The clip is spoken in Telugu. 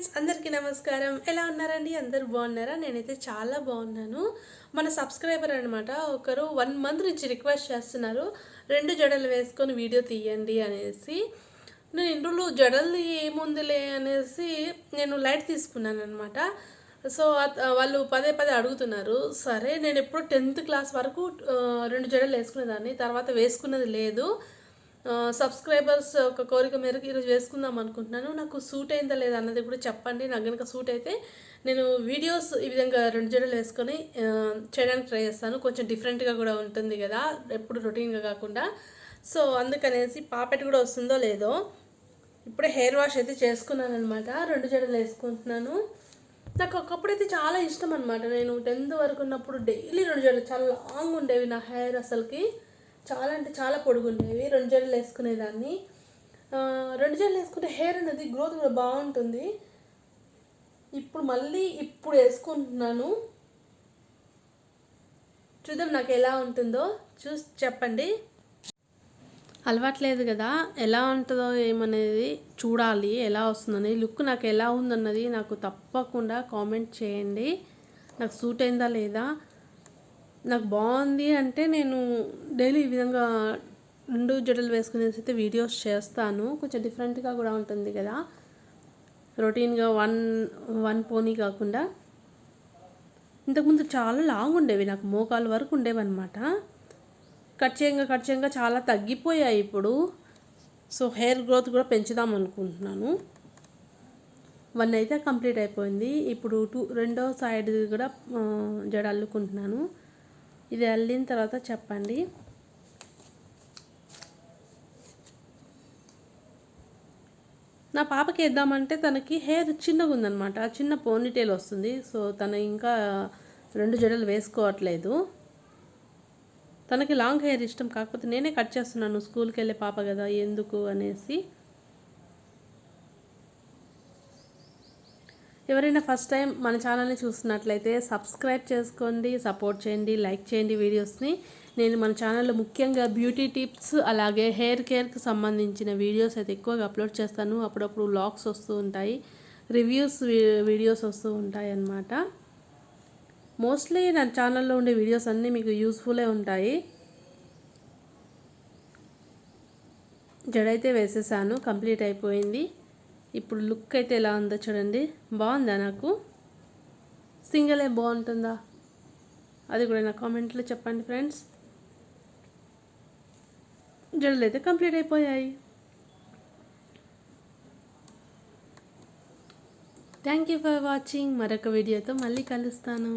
ఫ్రెండ్స్ అందరికీ నమస్కారం. ఎలా ఉన్నారండి? అందరు బాగున్నారా? నేనైతే చాలా బాగున్నాను. మన సబ్స్క్రైబర్ అనమాట ఒకరు వన్ మంత్ నుంచి రిక్వెస్ట్ చేస్తున్నారు. రెండు జడలు వేసుకొని వీడియో తీయండి అనేసి. నేను ఇంట్లో జడలు ఏముందిలే అనేసి నేను లైట్ తీసుకున్నాను అనమాట సో వాళ్ళు పదే పదే అడుగుతున్నారు. సరే నేను ఎప్పుడు టెన్త్ క్లాస్ వరకు రెండు జడలు వేసుకునేదాన్ని. తర్వాత వేసుకున్నది లేదు. సబ్స్క్రైబర్స్ ఒక కోరిక మేరకు ఈరోజు వేసుకుందాం అనుకుంటున్నాను. నాకు సూట్ అయిందా లేదా అన్నది కూడా చెప్పండి. నాకు కనుక సూట్ అయితే నేను వీడియోస్ ఈ విధంగా రెండు జడలు వేసుకొని చేయడానికి ట్రై చేస్తాను. కొంచెం డిఫరెంట్గా కూడా ఉంటుంది కదా ఎప్పుడు రొటీన్గా కాకుండా. సో అందుకనేసి పాపెట్ కూడా వస్తుందో లేదో ఇప్పుడే హెయిర్ వాష్ అయితే చేసుకున్నాను అనమాట రెండు జడలు వేసుకుంటున్నాను. నాకు ఒకప్పుడు అయితే చాలా ఇష్టం అనమాట నేను టెన్త్ వరకు ఉన్నప్పుడు డైలీ రెండు జడలు చాలా లాంగ్ ఉండేవి నా హెయిర్ అసలుకి. చాలా అంటే చాలా పొడుగు రెండు జడలు వేసుకునేదాన్ని. రెండు జడలు వేసుకుంటే హెయిర్ అనేది గ్రోత్ కూడా బాగుంటుంది. ఇప్పుడు మళ్ళీ ఇప్పుడు వేసుకుంటున్నాను. చూద్దాం నాకు ఎలా ఉంటుందో. చూసి చెప్పండి. అలవాట్లేదు కదా. ఎలా ఉంటుందో ఏమనేది చూడాలి. ఎలా వస్తుందని లుక్ నాకు ఎలా ఉందన్నది నాకు తప్పకుండా కామెంట్ చేయండి. నాకు సూట్ అయిందా లేదా? నాకు బాగుంది అంటే నేను డైలీ ఈ విధంగా రెండు జడలు వేసుకునేసి అయితే వీడియోస్ చేస్తాను. కొంచెం డిఫరెంట్గా కూడా ఉంటుంది కదా. రొటీన్గా వన్ వన్ పోనీ కాకుండా. ఇంతకుముందు చాలా లాంగ్ ఉండేవి. నాకు మోకాలు వరకు ఉండేవి అనమాట కట్ చేయంగా కట్ చేయంగా చాలా తగ్గిపోయాయి ఇప్పుడు. సో హెయిర్ గ్రోత్ కూడా పెంచుదాం అనుకుంటున్నాను. వన్ అయితే కంప్లీట్ అయిపోయింది. ఇప్పుడు టూ రెండో సైడ్ కూడా జడ అల్లుకుంటున్నాను. ఇది అల్లిన తర్వాత చెప్పండి. నా పాపకి వేద్దామంటే తనకి హెయిర్ చిన్నగా ఉందన్నమాట. చిన్న పోనీటేల్ వస్తుంది. సో తను ఇంకా రెండు జడలు వేసుకోవట్లేదు. తనకి లాంగ్ హెయిర్ ఇష్టం కాకపోతే నేనే కట్ చేస్తున్నాను. స్కూల్కి వెళ్ళే పాప కదా ఎందుకు అనేసి ఎవరైనా ఫస్ట్ టైం మన ఛానల్ని చూస్తున్నట్లయితే సబ్స్క్రైబ్ చేసుకోండి సపోర్ట్ చేయండి లైక్ చేయండి వీడియోస్ని నేను మన ఛానల్లో ముఖ్యంగా బ్యూటీ టిప్స్ అలాగే హెయిర్ కేర్కి సంబంధించిన వీడియోస్ అయితే ఎక్కువగా అప్లోడ్ చేస్తాను. అప్పుడప్పుడు వ్లాగ్స్ వస్తూ ఉంటాయి రివ్యూస్ వీడియోస్ వస్తూ ఉంటాయి అన్నమాట. మోస్ట్లీ నా ఛానల్లో ఉండే వీడియోస్ అన్నీ మీకు యూస్ఫుల్లే ఉంటాయి. జడైతే వేసేసాను కంప్లీట్ అయిపోయింది. ఇప్పుడు లుక్ అయితే ఎలా ఉందో చూడండి. బాగుందా నాకు? సింగిలే బాగుంటుందా? అది కూడా నా కామెంట్లో చెప్పండి ఫ్రెండ్స్. జడలు అయితే కంప్లీట్ అయిపోయాయి. Thank you for watching. మరొక వీడియోతో మళ్ళీ కలుస్తాను.